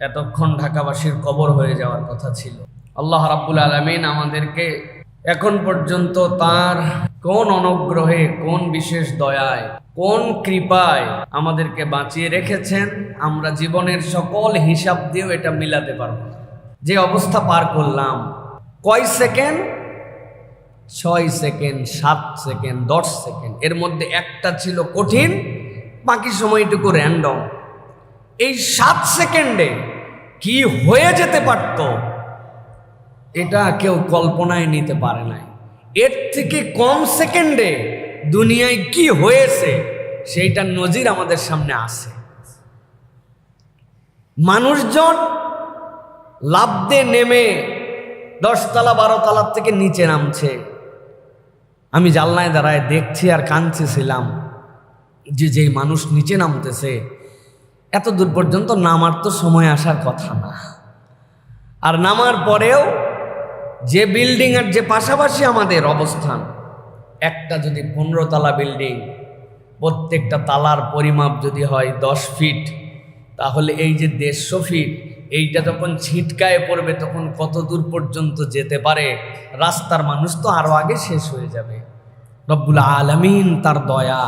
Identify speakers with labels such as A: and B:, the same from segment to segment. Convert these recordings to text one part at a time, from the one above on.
A: এতক্ষণ ঢাকাবাসীর কবর হয়ে যাওয়ার কথা ছিল। আল্লাহ রাব্বুল আলমিন আমাদেরকে এখন পর্যন্ত তার কোন অনুগ্রহে, কোন বিশেষ দয়ায়, কোন কৃপায় আমাদেরকে বাঁচিয়ে রেখেছেন, আমরা জীবনের সকল হিসাব দিয়েও এটা মিলাতে পারব। যে অবস্থা পার করলাম, কয় সেকেন্ড? ছয় সেকেন্ড, সাত সেকেন্ড, দশ সেকেন্ড। এর মধ্যে একটা ছিল কঠিন, বাকি সময়টুকু র্যান্ডম এই সাত সেকেন্ডে কি হয়ে যেতে পারত, এটা কেউ কল্পনায় নিতে পারে নাই। এর থেকে কম সেকেন্ডে দুনিয়ায় কি হয়েছে সেইটা নজির আমাদের সামনে আসে মানুষজন লাভ দিয়ে নেমে দশতলা বারো তলার থেকে নিচে নামছে। আমি জানলায় দাঁড়ায় দেখছি আর কাঁদছিলাম যে যেই মানুষ নিচে নামতেছে এত দূর পর্যন্ত নামার তো সময় আসার কথা না। আর নামার পরেও যে বিল্ডিং আর যে পাশাপাশি আমাদের অবস্থান, একটা যদি পনেরো তালা বিল্ডিং প্রত্যেকটা তালার পরিমাপ যদি হয় দশ ফিট তাহলে এই যে দেড়শো ফিট এইটা যখন ছিটকায় পড়বে, তখন কত দূর পর্যন্ত যেতে পারে? রাস্তার মানুষ তো আরও আগে শেষ হয়ে যাবে। রব্বুল আলমিন তার দয়া।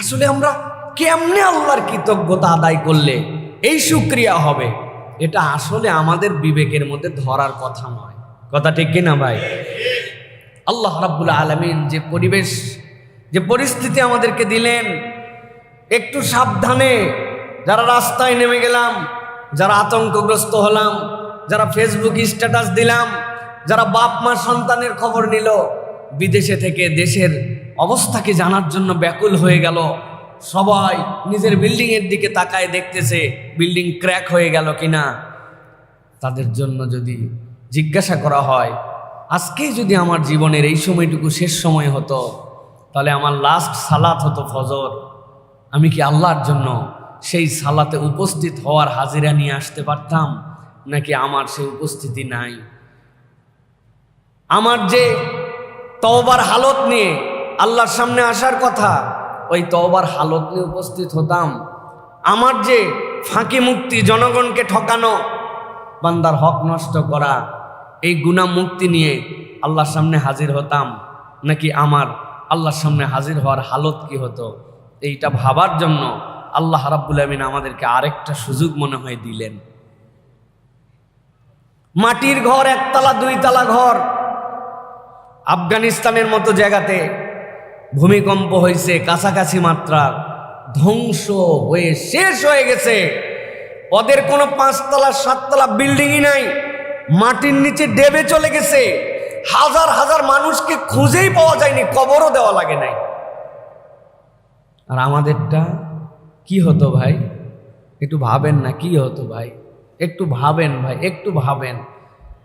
A: আসলে আমরা কেমনে আল্লাহর কৃতজ্ঞতা আদায় করলে এই সুক্রিয়া হবে? এটা আসলে আমাদের বিবেকের মধ্যে ধরার কথা নয়। কথা ঠিক কিনা ভাই? আল্লাহ রাব্বুল আলমিন যে পরিবেশ, যে পরিস্থিতি আমাদেরকে দিলেন, একটু সাবধানে যারা রাস্তায় নেমে গেলাম, যারা আতঙ্কগ্রস্ত হলাম, যারা ফেসবুক স্ট্যাটাস দিলাম, যারা বাপ মা সন্তানের খবর নিল, বিদেশে থেকে দেশের অবস্থাকে জানার জন্য ব্যাকুল হয়ে গেল? সবাই নিজের বিল্ডিংয়ের দিকে তাকায় দেখতেছে বিল্ডিং ক্র্যাক হয়ে গেল কিনা। তাদের জন্য যদি জিজ্ঞাসা করা হয় আজকেই যদি আমার জীবনের এই সময়টুকু শেষ সময় হতো, তাহলে আমার লাস্ট সালাত হতো ফজর। আমি কি আল্লাহর জন্য সেই সালাতে উপস্থিত হওয়ার হাজিরা নিয়ে আসতে পারতাম, নাকি আমার সেই উপস্থিতি নাই? আমার যে তওবার হালত নিয়ে আল্লাহর সামনে আসার কথা ওই তওবার হালত নিয়ে উপস্থিত হতাম। আমার যে ফাঁকি মুক্তি জনগণকে ঠকানো, বান্দার হক নষ্ট করা, এই গুণা মুক্তি নিয়ে আল্লাহর সামনে হাজির হতাম, নাকি আমার আল্লাহর সামনে হাজির হওয়ার হালত কি হতো? এইটা ভাবার জন্য আল্লাহ রাব্বুল আমিন আমাদেরকে আরেকটা সুযোগ মনে হয় দিলেন। মাটির ঘর, একতলা, দুইতলা ঘর, আফগানিস্তানের মতো জায়গাতে ভূমিকম্প হয়েছে কাছাকাছি মাত্রার ধ্বংস হয়ে শেষ হয়ে গেছে। ওদের কোনো পাঁচতলা, সাততলা বিল্ডিংই নাই। মাটির নিচে ডেবে চলে গেছে। হাজার হাজার মানুষকে খুঁজেই পাওয়া যায়নি, কবরও দেওয়া লাগে নাই। আর আমাদেরটা কি হতো ভাই? একটু ভাবেন না, কি হতো ভাই? একটু ভাবেন ভাই, একটু ভাবেন।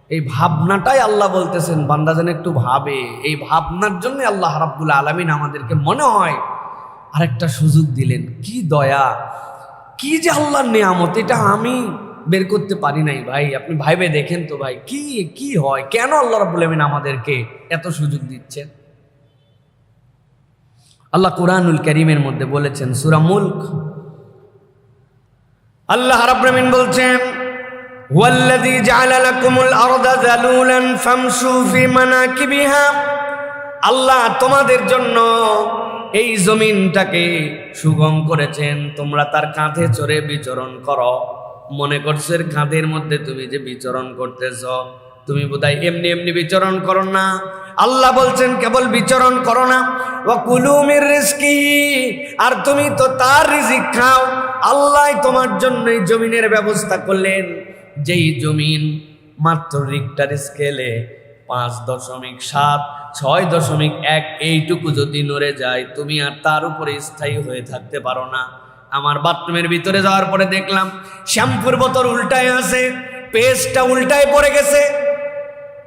A: এই ভাবনাটাই আল্লাহ বলতেছেন, বান্দা যেন একটু ভাবে। এই ভাবনার জন্য আল্লাহ রাব্বুল আলমিন আমাদেরকে মনে হয় আরেকটা সুযোগ দিলেন। কি দয়া, কি যে আল্লাহর নিয়ামত, এটা আমি বের করতে পারি নাই ভাই। আপনি ভাইবে দেখেন তো ভাই, কি কি হয়? কেন আল্লাহ রাব্বুল আলমিন আমাদেরকে এত সুযোগ দিচ্ছেন? আল্লাহ কোরআনুল করিমের মধ্যে বলেছেন, সুরা মুল্ক। আল্লাহ রাব্বুল বলছেন والذي جعل لكم الأرض ذلولا فامشوا في مناكبها আল্লাহ তোমাদের জন্য এই জমিনটাকে সুগম করেছেন তোমরা তার কাঁধে চড়ে বিচরণ করো মনে করছো এর কাঁধের মধ্যে তুমি যে বিচরণ করতেছ তুমি বোধহয় এমনি এমনি বিচরণ করো না আল্লাহ বলছেন কেবল বিচরণ করো না ও কুলুমের রিস্কি আর তুমি তো তার রিজিক খাও আল্লাহ তোমার জন্য এই জমিনের ব্যবস্থা করলেন যেই জমিন মাত্র রিক্টার স্কেলে পাঁচ দশমিক সাত, ছয় দশমিক এক, এইটুকু যদি নড়ে যায়, তুমি আর তার উপরে স্থায়ী হয়ে থাকতে পারো না। আমার বাথরুমের ভিতরে যাওয়ার পরে দেখলাম, শ্যাম্পুর বোতল উল্টায় আছে, পেস্টটা উল্টায় পড়ে গেছে।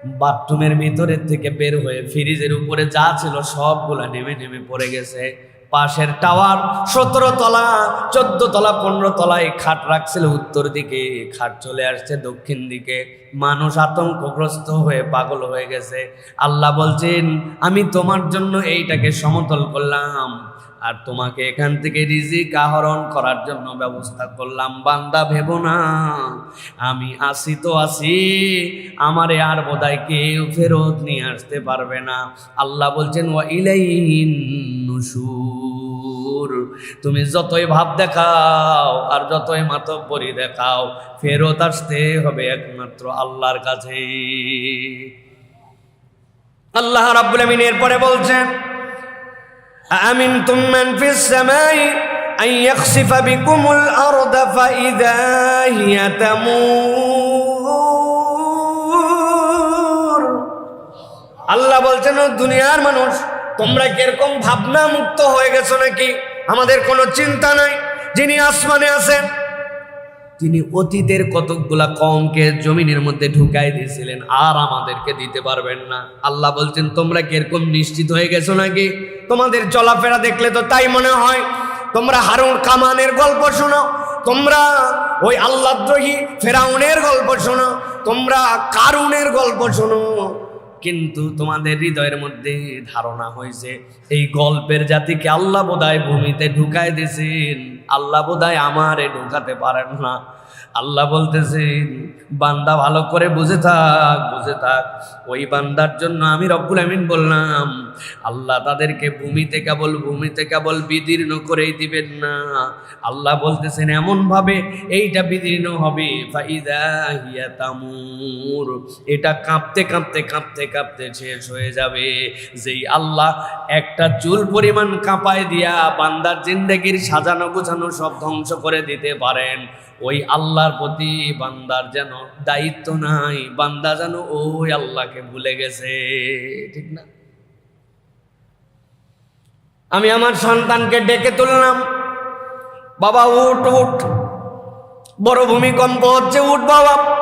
A: বাথরুমের ভিতরের থেকে বের হয়ে ফ্রিজের উপরে যা ছিল সবগুলা নেমে নেমে পড়ে গেছে। পাশের টাওয়ার, সতেরো তলা, চোদ্দ তলা, পনেরো তলায় খাট রাখছিল উত্তর দিকে। খাট চলে আসছে দক্ষিণ দিকে। মানুষ আতঙ্কগ্রস্ত হয়ে পাগল হয়ে গেছে। আল্লাহ বলছেন, আমি তোমার জন্য এইটাকে সমতল করলাম আর তোমাকে এখান থেকে রিজিক আহরণ করার জন্য ব্যবস্থা করলাম। বান্দা, ভেবো না। আমি আসি তো আসি। আমারে আর বোধহয় কেউ ফেরত নিয়ে আসতে পারবে না। আল্লাহ বলছেন, ওয়া ইলাইহিন নুশুর তুমি যতই ভাব দেখাও আর যতই মাতব্বরি দেখাও ফেরত আসতে হবে একমাত্র আল্লাহর কাছে আল্লাহ রাব্বুল আমিন এরপরে বলছেন أأمنتم من في السماء أن يخسف بكم الأرض فإذا هي تمور আল্লাহ বলছেন ও দুনিয়ার মানুষ তোমরা কিরকম ভাবনা মুক্ত হয়ে গেছো নাকি আমাদের কোনো চিন্তা নাই। যিনি আসমানে আছেন, তিনি অতীতের কতকগুলা কমকে জমিনের মধ্যে ঢুকাই দিয়েছিলেন, আর আমাদেরকে দিতে পারবেন না। আল্লাহ বলছেন, তোমরা কীরকম নিশ্চিত হয়ে গেছো নাকি? তোমাদের চলাফেরা দেখলে তো তাই মনে হয়। তোমরা হারুন কামানের গল্প শোনো, তোমরা ওই আল্লাহদ্রোহী ফেরাউনের গল্প শোনো, তোমরা কারুনের গল্প শোনো। কিন্তু তোমাদের হৃদয়ের মধ্যে ধারণা হয়েছে, এই গল্পের জাতিকে আল্লাহ বোধহয় ভূমিতে ঢুকায় দিয়েছেন। আল্লাহ বোধহয় আমারে ঢুকাতে পারেন না। আল্লাহ বলতেছেন, বান্দা ভালো করে বুঝে থাক বুঝে থাক। ওই বান্দার জন্য আমি রব্বুল আমিন বললাম আল্লাহ তাদেরকে ভূমিতে কেবল ভূমিতে কেবল বিদীর্ণ করেই দিবেন না। আল্লাহ বলতেছেন এমন ভাবে এইটা বিদীর্ণ হবে। এটা কাঁপতে কাঁপতে কাঁপতে কাঁপতে শেষ হয়ে যাবে। যেই আল্লাহ একটা চুল পরিমাণ কাঁপায় দিয়া বান্দার জিন্দেগির সাজানো গুছানো সব ধ্বংস করে দিতে পারেন, ওই আল্লাহর প্রতি বান্দার যেন দায়িত্ব নাই। বান্দা যেন ওই আল্লাহকে ভুলে গেছে। ঠিক না? আমি আমার সন্তানকে ডেকে তুললাম। বাবা, উঠ উঠ। বড় ভূমিকম্প হচ্ছে, উঠ বাবা।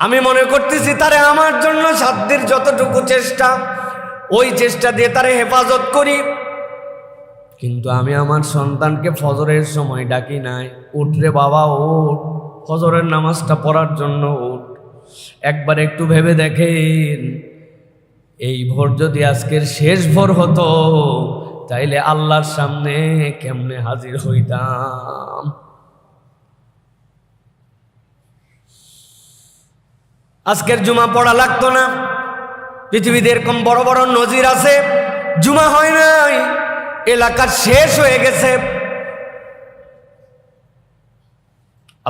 A: আমি মনে করতেছি তারে আমার জন্য সাধ্যের যতটুকু চেষ্টা, ওই চেষ্টা দিয়ে তারে হেফাজত করি। কিন্তু আমি আমার সন্তানকে ফজরের সময় ডাকি নাই। উঠ রে বাবা, উঠ। ফজরের নামাজটা পড়ার জন্য উঠ। একবার একটু ভেবে দেখেন, এই ভোর যদি আজকের শেষ ভোর হতো তাইলে আল্লাহর সামনে কেমনে হাজির হইতাম? আজকের জুমা পড়া লাগতো না। পৃথিবীতে এরকম বড় বড় নজির আছে। জুমা হয় নাই। এলাকা শেষ হয়ে গেছে।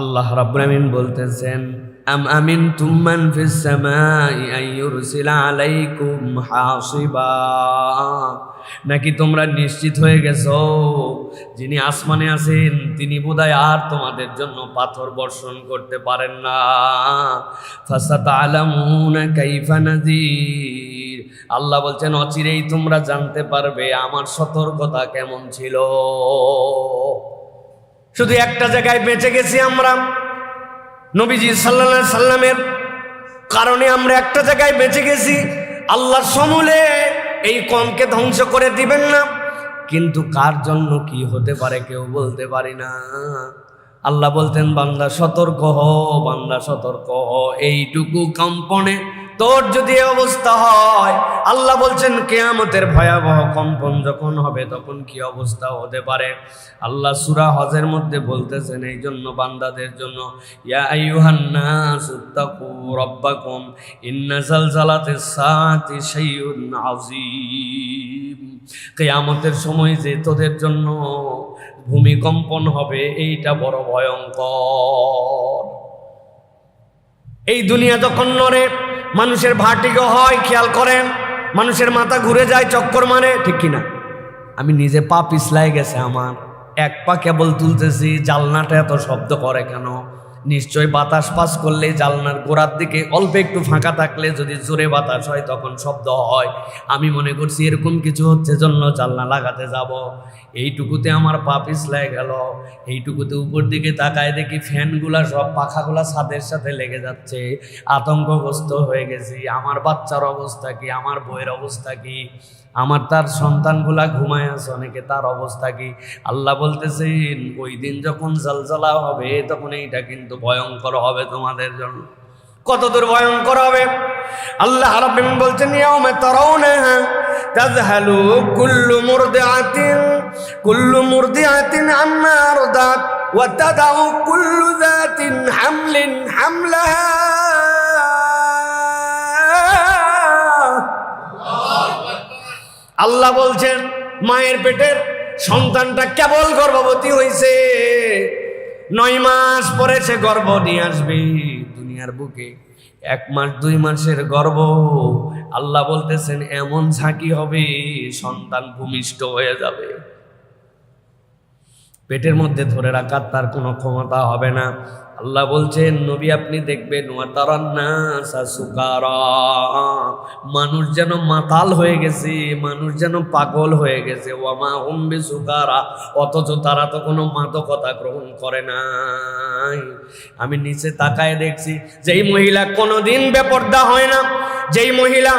A: আল্লাহ রাব্বুল আমিন বলতেছেন, আম আমিন তুমান ফিস ইউরসিলা আলাইকুম হাসিবা? নাকি তোমরা নিশ্চিত হয়ে গেছো, যিনি আসমানে আছেন, তিনি বোধহয় আর তোমাদের জন্য পাথর বর্ষণ করতে পারেন না। ফাসাতালামুনা কাইফা নাযির। আল্লাহ বলছেন, অচিরেই তোমরা জানতে পারবে আমার সতর্কতা কেমন ছিল। শুধু একটা জায়গায় বেঁচে গেছি আমরা। নবীজি সাল্লা সাল্লামের কারণে আমরা একটা জায়গায় বেঁচে গেছি। আল্লাহ সমূলে এই কমকে ধ্বংস করে দিবেন না। কিন্তু কার জন্য কি হতে পারে কেউ বলতে পারি না। আল্লাহ বলতেন, বান্দা সতর্ক হ, বান্দা সতর্ক হ। এইটুকু কম্পনে তোর যদি অবস্থা হয়, আল্লাহ বলছেন, কেয়ামতের ভয়াবহ কম্পন যখন হবে, তখন কি অবস্থা হতে পারে? আল্লাহ সুরা হজের মধ্যে বলতেছেন, এই জন্য বান্দাদের জন্য, ইয়া কিয়ামতের সময় যে তোদের জন্য ভূমিকম্পন হবে, এইটা বড় ভয়ঙ্কর। এই দুনিয়া যখন নড়ে মানুষের ভাটিকে হয়, খেয়াল করেন, মানুষের মাথা ঘুরে যায়, চক্কর মারে, ঠিক কিনা? আমি নিজে পা পিছলাই গেছে আমার। এক পা কেবল তুলতেছি, জালনাটা এত শব্দ করে কেন? নিশ্চয় বাতাস পাস করলে জালনার গোড়ার দিকে অল্প একটু ফাঁকা থাকলে যদি জোরে বাতাস হয় তখন শব্দ হয়। আমি মনে করছি এরকম কিছু হচ্ছে জন্য জালনা লাগাতে যাব। এইটুকুতে আমার পা পিছলায় গেল। এইটুকুতে উপর দিকে তাকায় দেখি ফ্যানগুলা সব পাখাগুলা ছাদের সাথে লেগে যাচ্ছে। আতঙ্কগ্রস্ত হয়ে গেছি। আমার বাচ্চার অবস্থা কি? আমার বইয়ের অবস্থা কি? আমার তার সন্তানগুলা ঘুমায় আছে, অনেকে তার অবস্থা কি? আল্লাহ বলতেছেন, ওই দিন যখন জালজালা হবে, তখন এইটা কিন্তু ভয়ঙ্কর হবে তোমাদের জন্য। কত দূর ভয়ঙ্কর হবে? আল্লাহ রাব্বিন বলছেন, ইয়াউমা তারাউনাহা তাযহালু কুল্লু মুরদিআতিন কুল্লু মুরদিআতিন আম্মা আরদাত, ওয়া তাদাউ কুল্লু যাতিন হামলিন হামলাহা। আল্লাহ বলছেন, মায়ের পেটের সন্তানটা কেবল গর্ভবতী হয়েছে নয় মাস পরে সে গর্ভ নিয়ে আসবে দুনিয়ার বুকে। এক মাস, দুই মাসের গর্ভ। আল্লাহ বলতেছেন, এমন ঝাঁকি হবে, সন্তান ভূমিষ্ঠ হয়ে যাবে। পেটের মধ্যে ধরে রাখার তার কোনো ক্ষমতা হবে না। আল্লাহ বলছেন, নবী, আপনি দেখবেন মানুষ যেন মাতাল হয়ে গেছে, মানুষ যেন পাগল হয়ে গেছে। ওয়ামা হুম্বে সুকারা অথচ তারা তো কোনো মাদকতা গ্রহণ করে নাই। আমি নিচে তাকায় দেখছি, যেই মহিলা কোনোদিন বেপর্দা হয় না, যেই মহিলা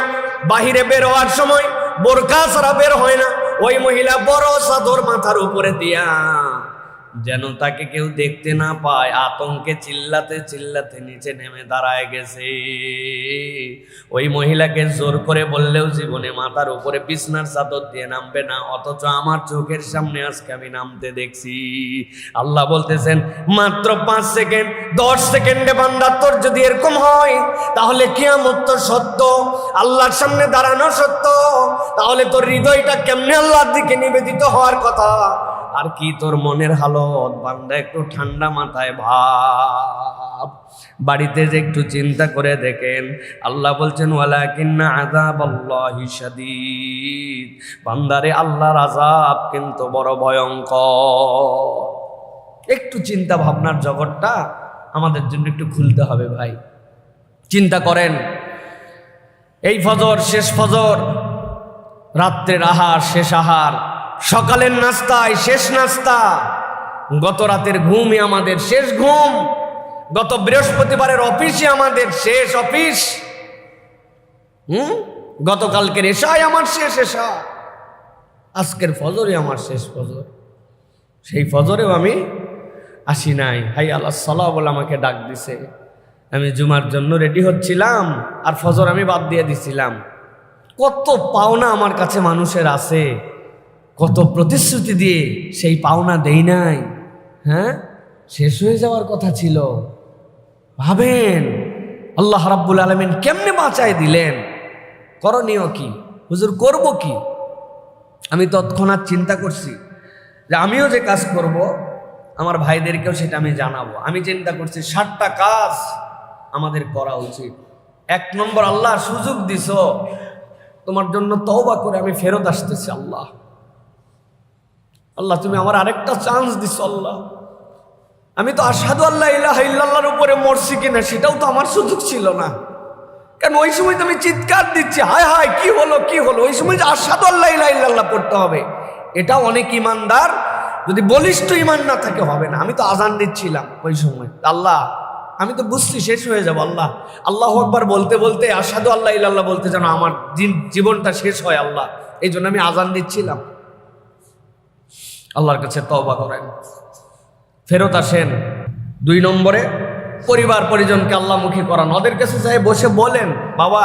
A: বাহিরে বের হওয়ার সময় বোরকা ছাড়া বের হয় না, ওই মহিলা বড় সাদর মাথার উপরে দিয়া যেন তাকে কেউ দেখতে না পায়, আতঙ্কে চিল্লাতে চিল্লাতে নিচে নেমে দাঁড়ায় গেছে। ওই মহিলাকে জোর করে বললেও জীবনে মাথার উপরে বিছনার চাদর দিয়ে নামবে না, অথচ আমার চোখের সামনে আজকে আমি নামতে দেখছি। আল্লাহ বলতেছেন, মাত্র পাঁচ সেকেন্ড, দশ সেকেন্ডে বান্দা, তোর যদি এরকম হয়, তাহলে কিয়ামত তো সত্য, আল্লাহর সামনে দাঁড়ানো সত্য, তাহলে তোর হৃদয়টা কেমনে আল্লাহর দিকে নিবেদিত হওয়ার কথা? আর কি তোর মনের হালত? বান্দা একটু ঠান্ডা মাথায় ভাব। বাড়িতে যে একটু চিন্তা করে দেখেন, আল্লাহ বলছেন ওয়ালা কিন্না আজাব আল্লাহি শাদীদ। বান্দারে, আল্লাহর আজাব কিন্তু বড় ভয়ঙ্কর। একটু চিন্তা ভাবনার জগৎটা আমাদের জন্য একটু খুলতে হবে ভাই। চিন্তা করেন, এই ফজর শেষ ফজর, রাত্রের আহার, শেষ আহার সকালের নাস্তায় শেষ নাস্তা। গত রাতের ঘুমই আমাদের শেষ ঘুম। গত বৃহস্পতিবারের অফিসে আমাদের শেষ অফিস। হুম? গতকালকের এশাই আমার শেষ এশা আজকের ফজরে আমার শেষ ফজর। সেই ফজরেও আমি আসি নাই। হাই আল্লাহ সাল্লাহ বলে আমাকে ডাক দিছে। আমি জুমার জন্য রেডি হচ্ছিলাম আর ফজর আমি বাদ দিয়ে দিছিলাম। কত পাওনা আমার কাছে মানুষের আছে। কত প্রতিশ্রুতি দিয়ে সেই পাওনা দেই নাই হ্যাঁ? শেষ হয়ে যাওয়ার কথা ছিল। ভাবেন, আল্লাহ রাব্বুল আলমিন কেমনে বাঁচায় দিলেন? করণীয় কি? হুজুর, করব কি? আমি তৎক্ষণাৎ চিন্তা করছি যে আমিও যে কাজ করব, আমার ভাইদেরকেও সেটা আমি জানাব। আমি চিন্তা করছি ষাটটা কাজ আমাদের করা উচিত। এক নম্বর, আল্লাহ সুযোগ দিছ। তোমার জন্য তওবা করে আমি ফেরত আসতেছি, আল্লাহ। আল্লাহ, তুমি আমার আরেকটা চান্স দিছ, আল্লাহ। আমি তো আসাদু আল্লাহ ইলাহ ইল্লাল্লাহর উপরে মরছি কিনা, সেটাও তো আমার সুযোগ ছিল না। কেন ওই সময় তো আমি চিৎকার দিচ্ছি, হায় হায়, কি হলো কি হলো? ওই সময় যে আসাদু আল্লাহ ইলাহ ইল্লাল্লাহ পড়তে হবে এটা অনেক ইমানদার। যদি বলিষ্ঠ ইমান না থাকে, হবে না। আমি তো আজান দিচ্ছিলাম ওই সময়। আল্লাহ, আমি তো বুঝছি, শেষ হয়ে যাব, আল্লাহ। আল্লাহ একবার বলতে বলতে আসাদু আল্লাহ ইল্লাল্লাহ বলতে যেন আমার জীবনটা শেষ হয়, আল্লাহ। এই জন্য আমি আজান দিচ্ছিলাম। আল্লাহর কাছে তওবা করেন। ফেরত আসেন দুই নম্বরে, পরিবার পরিজনকে আল্লাহমুখী করান। ওদের কাছে যাই বসে বলেন, বাবা,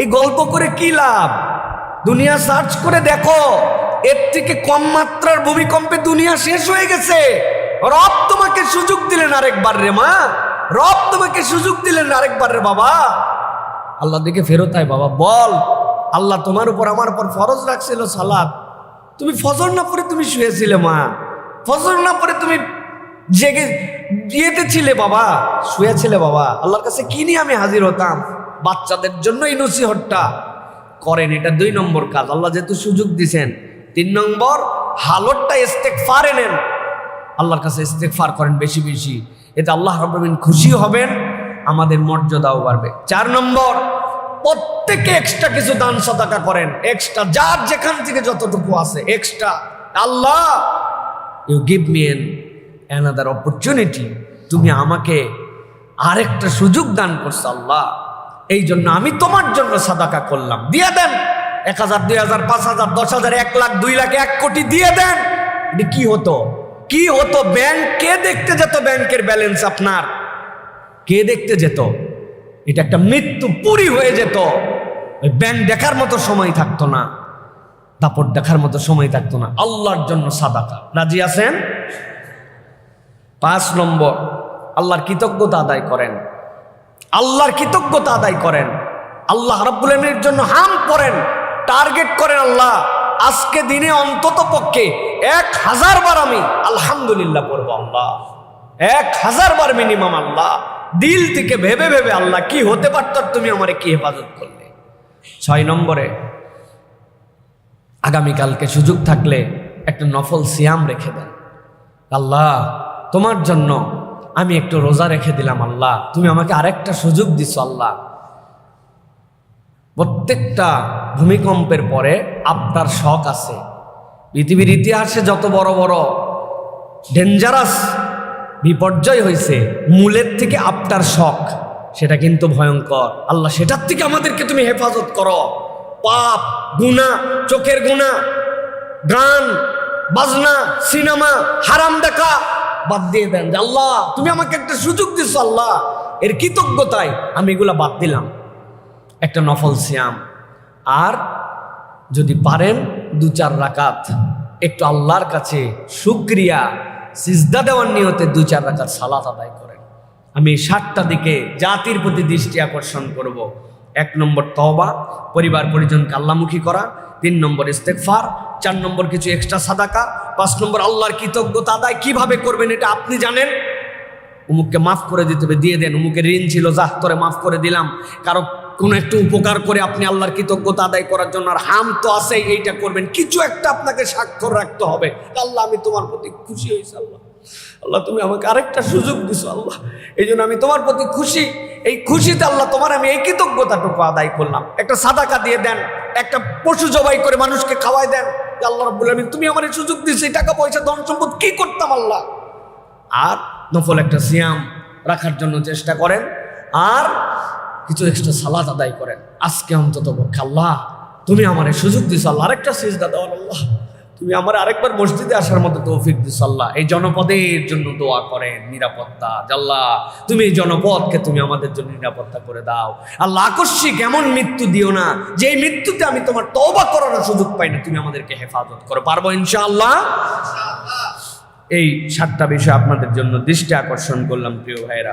A: এই গল্প করে কি লাভ? দুনিয়া সার্চ করে দেখো, এর থেকে কম মাত্রার ভূমিকম্পে দুনিয়া শেষ হয়ে গেছে। রব তোমাকে সুযোগ দিলেন আরেকবার রে মা। রব তোমাকে সুযোগ দিলেন আরেকবার রে বাবা। আল্লাহ দিকে ফেরত আয় বাবা, বল, আল্লাহ তোমার উপর, আমার উপর ফরজ রাখছিল সালাদ তুমি ফজর না পরে তুমি শুয়েছিলে, মা? ফজর না পরে তুমি জেগে বিয়েতে ছিলে বাবা, শুয়েছিলে বাবা। আল্লাহর কাছে কি নিয়ে আমি হাজির হতাম? বাচ্চাদের জন্য এই নসিহতটা। করেন, এটা দুই নম্বর কাজ। আল্লাহ যেহেতু সুযোগ দিছেন, তিন নম্বর, হালতটা ইস্তেক ফারে নেন আল্লাহর কাছে ইস্তেক ফার করেন বেশি বেশি। এতে আল্লাহ রবিন খুশি হবেন, আমাদের মর্যাদাও বাড়বে। চার নম্বর প্রত্যেকে এক্সট্রা কিছু দান সদাকা করেন। এক্সট্রা যার যেখান থেকে যতটুকু আছে extra Allah you give me an another opportunity তুমি আমাকে আরেকটা সুযোগ দান করছ, আল্লাহ। এই জন্য আমি তোমার জন্য সাদাকা করলাম। দিয়ে দেন। এক হাজার, দুই হাজার, পাঁচ হাজার, দশ হাজার, এক লাখ, দুই লাখ, এক কোটি দিয়ে দেন। কি হতো? কি হতো? ব্যাংক, কে দেখতে যেত ব্যাংকের ব্যালেন্স আপনার? কে দেখতে যেত? এটা একটা মৃত্যু পুরি হয়ে যেত। ওই ব্যাংক দেখার মতো সময় থাকতো না, দাপট দেখার মতো সময় থাকতো না। আল্লাহর জন্য সাদাকা। রাজি আছেন? পাঁচ নম্বর, আল্লাহর কৃতজ্ঞতা আদায় করেন। আল্লাহর কৃতজ্ঞতা আদায় করেন। আল্লাহ রাব্বুল জন্য হাম করেন। টার্গেট করেন আল্লাহ, আজকে দিনে অন্তত পক্ষে এক হাজার বার আমি আলহামদুলিল্লাহ করব আল্লাহ। এক হাজার বার মিনিমাম আল্লাহ। দিল থেকে ভেবে ভেবে আল্লাহ কি হতে পারত তুমি আমারে কি হেফাজত করলে? ছয় নম্বরে, আগামীকালকে সুযোগ থাকলে একটা নফল সিয়াম রেখে দেন। আল্লাহ, তোমার জন্য আমি একটু রোজা রেখে দিলাম আল্লাহ, তুমি আমাকে আরেকটা সুযোগ দিছো আল্লাহ। প্রত্যেকটা ভূমিকম্পের পরে আপনার শখ আছে। পৃথিবীর ইতিহাসে যত বড় বড় ডেঞ্জারাস বিপর্যয় হয়েছে, মূলের থেকে আপনার শখ, সেটা কিন্তু ভয়ঙ্কর। আল্লাহ সেটার থেকে আমাদেরকে তুমি হেফাজত করো। পাপ গুণা চোখের গুণা গান, বাজনা, সিনেমা, হারাম দেখা, বাদ দিয়ে দেন যে আল্লাহ, তুমি আমাকে একটা সুযোগ দিছো আল্লাহ, এর কৃতজ্ঞতায় আমি এগুলা বাদ দিলাম। একটা নফল সিয়াম। আর যদি পারেন দু চার রাকাত, একটু আল্লাহর কাছে শুক্রিয়া সিজদা দেওয়ার নিয়তে দু চার রাকাত সালাত আদায় করেন। আমি সাতটা দিকে জাতির প্রতি দৃষ্টি আকর্ষণ করব। এক নম্বর তওবা, পরিবার পরিজনকে আল্লামুখী করা। তিন নম্বর ইস্তেকফার চার নম্বর কিছু এক্সট্রা সাদাকা। পাঁচ নম্বর আল্লাহর কৃতজ্ঞতা আদায় কীভাবে করবেন এটা আপনি জানেন? উমুককে মাফ করে দিতে হবে, দিয়ে দেন। উমুকের ঋণ ছিল, যাহ করে মাফ করে দিলাম। কারও কোনো একটু উপকার করে আপনি আল্লাহর কৃতজ্ঞতা আদায় করার জন্য। আর হাম তো আছে এইটা করবেন। কিছু একটা আপনাকে স্বাক্ষর রাখতে হবে। আল্লাহ, আমি তোমার প্রতি খুশি হয়েছি, আল্লাহ। আল্লাহ, তুমি আমাকে আরেকটা সুযোগ দিছো, আল্লাহ। এই জন্য আমি তোমার প্রতি খুশি। এই খুশিতে আল্লাহ, তোমার আমি এই কৃতজ্ঞতাটুকু আদায় করলাম। একটা সাদাকা দিয়ে দেন, একটা পশু জবাই করে মানুষকে খাওয়াই দেন। আল্লাহ রব্বুল আলামিন, তুমি আমার এই সুযোগ দিছো, এই টাকা পয়সা, ধন সম্পদ কি করতাম, আল্লাহ? আর নফল একটা সিয়াম রাখার জন্য চেষ্টা করেন। আর কিছু এক্সট্রা সালাত আদায় করেন। আজকে অন্তত পক্ষে আল্লাহ, তুমি আমার এই সুযোগ দিছো, আল্লাহ, আরেকটা সিজদা দেওয়ার আল্লাহ। তুমি আমার আরেকবার মসজিদে আসার মতো তৌফিক দিছো আল্লাহ। এই জনপদের জন্য দোয়া করেন, নিরাপত্তা। জাল্লাহ তুমি এই জনপদকে তুমি আমাদের জন্য নিরাপত্তা করে দাও। আল্লাহ, আকস্মিক এমন মৃত্যু দিও না, যে মৃত্যুতে আমি তোমার তওবা করার সুযোগ পাই না, তুমি আমাদেরকে হেফাজত করো। পারব ইনশাআল্লাহ? এই সাতটা বিষয় আপনাদের জন্য দৃষ্টি আকর্ষণ করলাম, প্রিয় ভাইরা